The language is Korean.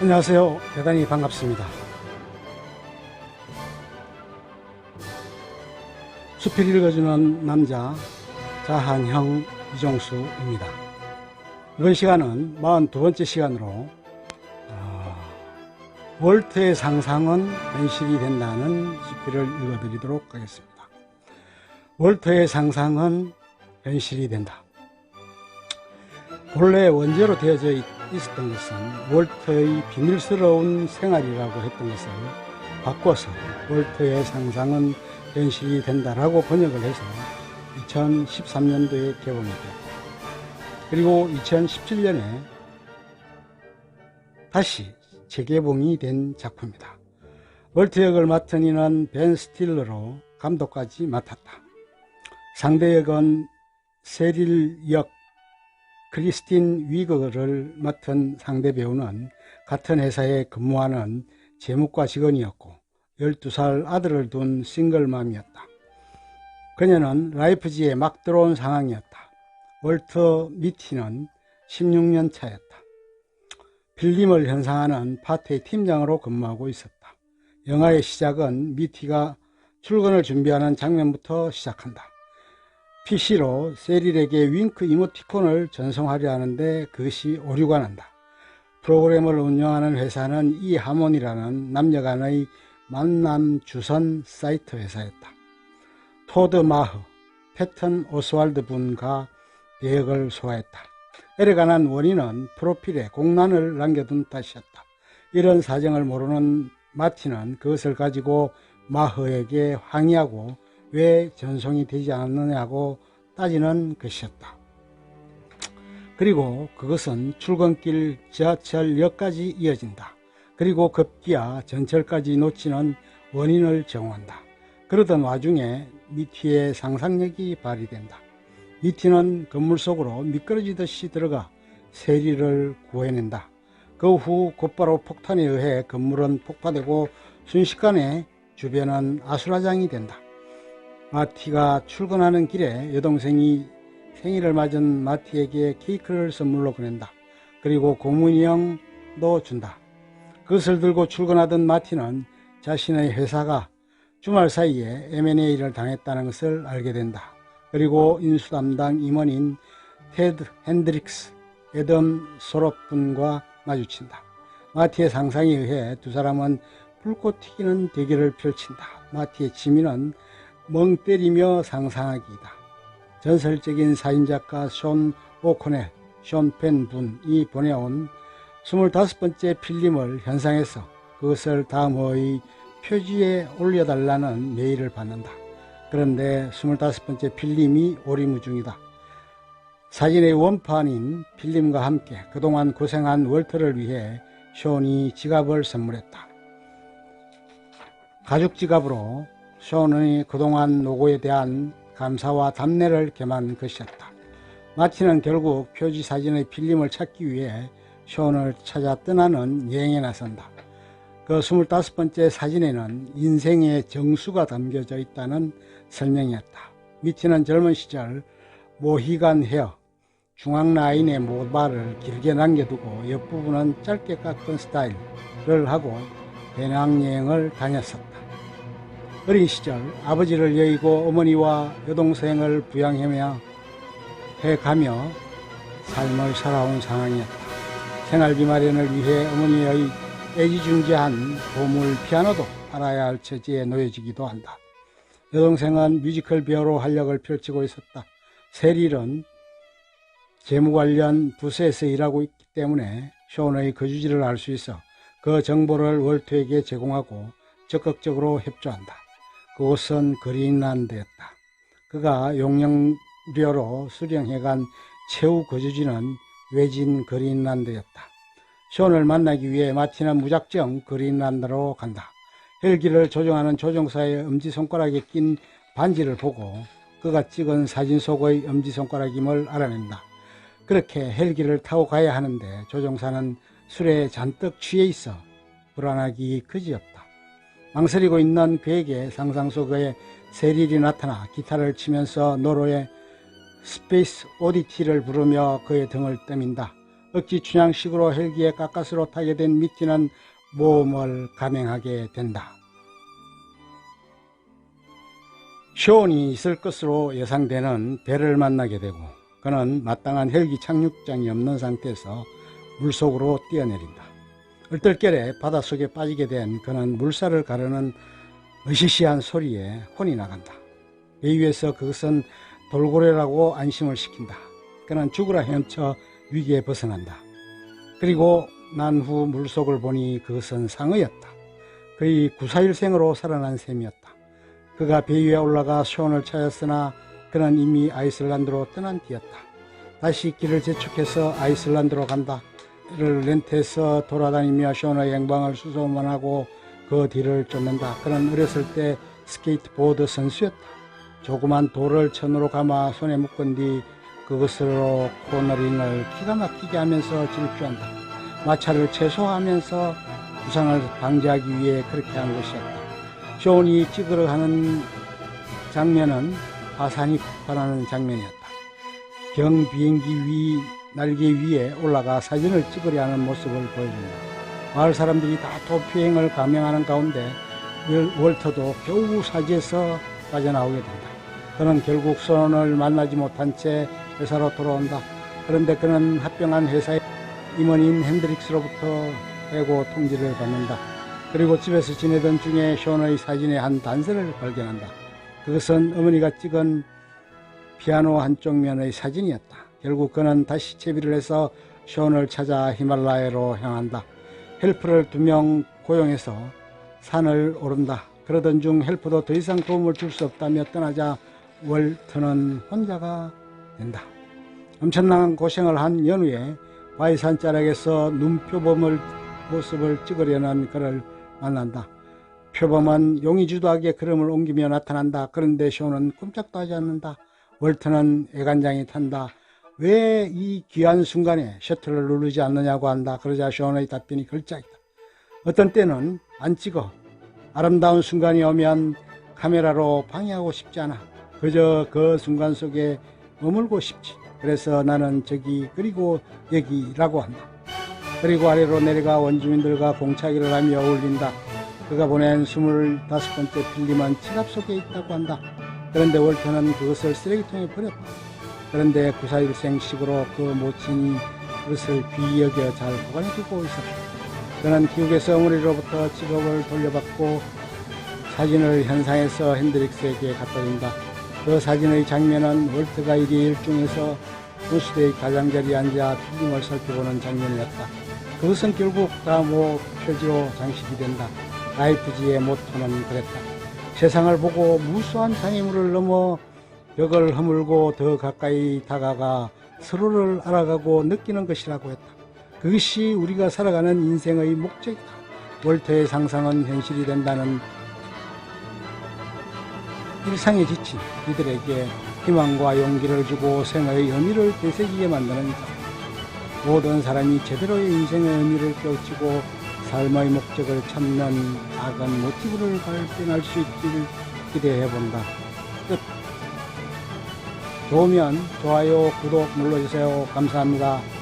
안녕하세요. 대단히 반갑습니다. 수필 읽어주는 남자 자한형 이종수입니다. 이번 시간은 42번째 시간으로 어, 월트의 상상은 현실이 된다는 수필을 읽어드리도록 하겠습니다. 월트의 상상은 현실이 된다. 본래 원제로 되어져 있- 있었던 것은 월터의 비밀스러운 생활이라고 했던 것을 바꿔서 월터의 상상은 현실이 된다라고 번역을 해서 2013년도에 개봉이 되었고 그리고 2017년에 다시 재개봉이 된 작품이다. 월터 역을 맡은 이는 벤 스틸러로 감독까지 맡았다. 상대 역은 세릴 역 크리스틴 위거를 맡은 상대 배우는 같은 회사에 근무하는 재무과 직원이었고 12살 아들을 둔 싱글맘이었다. 그녀는 라이프지에 막 들어온 상황이었다. 월터 미티는 16년 차였다. 필름을 현상하는 파트의 팀장으로 근무하고 있었다. 영화의 시작은 미티가 출근을 준비하는 장면부터 시작한다. PC로 세릴에게 윙크 이모티콘을 전송하려 하는데 그것이 오류가 난다. 프로그램을 운영하는 회사는 이 하몬이라는 남녀 간의 만남 주선 사이트 회사였다. 토드 마흐, 패턴 오스왈드 분과 대역을 소화했다. 관한 원인은 프로필에 공란을 남겨둔 탓이었다. 이런 사정을 모르는 마티는 그것을 가지고 마흐에게 항의하고 왜 전송이 되지 않느냐고 따지는 것이었다. 그리고 그것은 출근길 지하철역까지 이어진다. 그리고 급기야 전철까지 놓치는 원인을 정한다. 그러던 와중에 미티의 상상력이 발휘된다. 미티는 건물 속으로 미끄러지듯이 들어가 세리를 구해낸다. 그 후 곧바로 폭탄에 의해 건물은 폭파되고 순식간에 주변은 아수라장이 된다. 마티가 출근하는 길에 여동생이 생일을 맞은 마티에게 케이크를 선물로 보낸다. 그리고 고문형도 준다. 그것을 들고 출근하던 마티는 자신의 회사가 주말 사이에 M&A를 당했다는 것을 알게 된다. 그리고 인수 담당 임원인 테드 핸드릭스, 에덤 소롭 분과 마주친다. 마티의 상상에 의해 두 사람은 불꽃 튀기는 대결을 펼친다. 마티의 취미는 멍 때리며 상상하기이다. 전설적인 사인작가 쇼 오코넬, 쇼펜 분이 보내온 25번째 필름을 현상해서 그것을 다음 호의 표지에 올려달라는 메일을 받는다. 그런데 25번째 필름이 오리무중이다. 사진의 원판인 필름과 함께 그동안 고생한 월터를 위해 쇼이 지갑을 선물했다. 가죽 지갑으로 쇼는 그동안 노고에 대한 감사와 답례를 겸한 것이었다. 마티는 결국 표지 사진의 필름을 찾기 위해 쇼를 찾아 떠나는 여행에 나선다. 그 25번째 사진에는 인생의 정수가 담겨져 있다는 설명이었다. 미티는 젊은 시절 모히간 헤어, 중앙 라인의 모발을 길게 남겨두고 옆부분은 짧게 깎은 스타일을 하고 배낭여행을 다녔었다. 어린 시절 아버지를 여의고 어머니와 여동생을 부양하며 해가며 삶을 살아온 상황이었다. 생활비 마련을 위해 어머니의 애지중지한 보물 피아노도 알아야 할 처지에 놓여지기도 한다. 여동생은 뮤지컬 배우로 활약을 펼치고 있었다. 세릴은 재무 관련 부서에서 일하고 있기 때문에 쇼의 거주지를 알 수 있어 그 정보를 월트에게 제공하고 적극적으로 협조한다. 그곳은 그린란드였다. 그가 용령료로 수령해간 최후 거주지는 외진 그린란드였다. 쇼를 만나기 위해 마티는 무작정 그린란드로 간다. 헬기를 조종하는 조종사의 엄지손가락에 낀 반지를 보고 그가 찍은 사진 속의 엄지손가락임을 알아낸다. 그렇게 헬기를 타고 가야 하는데 조종사는 술에 잔뜩 취해 있어 불안하기 그지없다. 망설이고 있는 그에게 상상 속의 세릴이 나타나 기타를 치면서 노로의 스페이스 오디티를 부르며 그의 등을 떠민다. 억지 춘향식으로 헬기에 가까스로 타게 된 미티는 모험을 감행하게 된다. 쇼온이 있을 것으로 예상되는 배를 만나게 되고 그는 마땅한 헬기 착륙장이 없는 상태에서 물속으로 뛰어내린다. 얼떨결에 바닷속에 빠지게 된 그는 물살을 가르는 으시시한 소리에 혼이 나간다. 배 위에서 그것은 돌고래라고 안심을 시킨다. 그는 죽으라 헤엄쳐 위기에 벗어난다. 그리고 난 후 물속을 보니 그것은 상어였다. 그의 구사일생으로 살아난 셈이었다. 그가 배 위에 올라가 쇼원을 찾았으나 그는 이미 아이슬란드로 떠난 뒤였다. 다시 길을 재촉해서 아이슬란드로 간다. 를 렌트해서 돌아다니며 쇼원의 행방을 수소만 하고 그 뒤를 쫓는다. 그는 어렸을 때 스케이트보드 선수였다. 조그만 돌을 천으로 감아 손에 묶은 뒤 그것으로 코너링을 기가 막히게 하면서 질주한다. 마차를 최소화하면서 부상을 방지하기 위해 그렇게 한 것이었다. 쇼온이 찍으러 가는 장면은 화산이 폭발하는 장면이었다. 경 비행기 위 날개 위에 올라가 사진을 찍으려 하는 모습을 보여준다. 마을 사람들이 다 도피행을 감행하는 가운데 월- 월터도 겨우 사지에서 빠져나오게 된다. 그는 결국 손을 만나지 못한 채 회사로 돌아온다. 그런데 그는 합병한 회사의 임원인 핸드릭스로부터 해고 통지를 받는다. 그리고 집에서 지내던 중에 쇼의 사진의 한 단서를 발견한다. 그것은 어머니가 찍은 피아노 한쪽 면의 사진이었다. 결국 그는 다시 채비를 해서 쇼을 찾아 히말라야로 향한다. 헬프를 두 명 고용해서 산을 오른다. 그러던 중 헬프도 더 이상 도움을 줄 수 없다며 떠나자 월터는 혼자가 된다. 엄청난 고생을 한 연후에 바위 산 자락에서 눈표범을 모습을 찍으려는 그를 만난다. 표범은 용의주도하게 걸음을 옮기며 나타난다. 그런데 쇼는 꼼짝도 하지 않는다. 월터는 애간장이 탄다. 왜 이 귀한 순간에 셔틀을 누르지 않느냐고 한다. 그러자 쇼의 답변이 걸작이다. 어떤 때는 안 찍어. 아름다운 순간이 오면 카메라로 방해하고 싶지 않아. 그저 그 순간 속에 머물고 싶지. 그래서 나는 저기 그리고 여기라고 한다. 그리고 아래로 내려가 원주민들과 공차기를 하며 어울린다. 그가 보낸 25번째 필름은 지갑 속에 있다고 한다. 그런데 월터는 그것을 쓰레기통에 버렸다. 그런데 구사일생식으로 그 모친이 그것을 귀히 여겨 잘 보관해 두고 있었다. 그는 기욱에서 어머니로부터 직업을 돌려받고 사진을 현상에서 핸드릭스에게 갖다 준다. 그 사진의 장면은 월트가 일이 일중에서 부스대의 가장자리에 앉아 필름을 살펴보는 장면이었다. 그것은 결국 다모 표지로 장식이 된다. 라이프지의 모토는 그랬다. 세상을 보고 무수한 장애물을 넘어 벽을 허물고 더 가까이 다가가 서로를 알아가고 느끼는 것이라고 했다. 그것이 우리가 살아가는 인생의 목적이다. 월터의 상상은 현실이 된다는 일상에 지친 이들에게 희망과 용기를 주고 생의 의미를 되새기게 만드는 자. 모든 사람이 제대로의 인생의 의미를 깨우치고 삶의 목적을 찾는 작은 모티브를 발견할 수 있기를 기대해 본다. 끝. 좋으면 좋아요, 구독 눌러주세요. 감사합니다.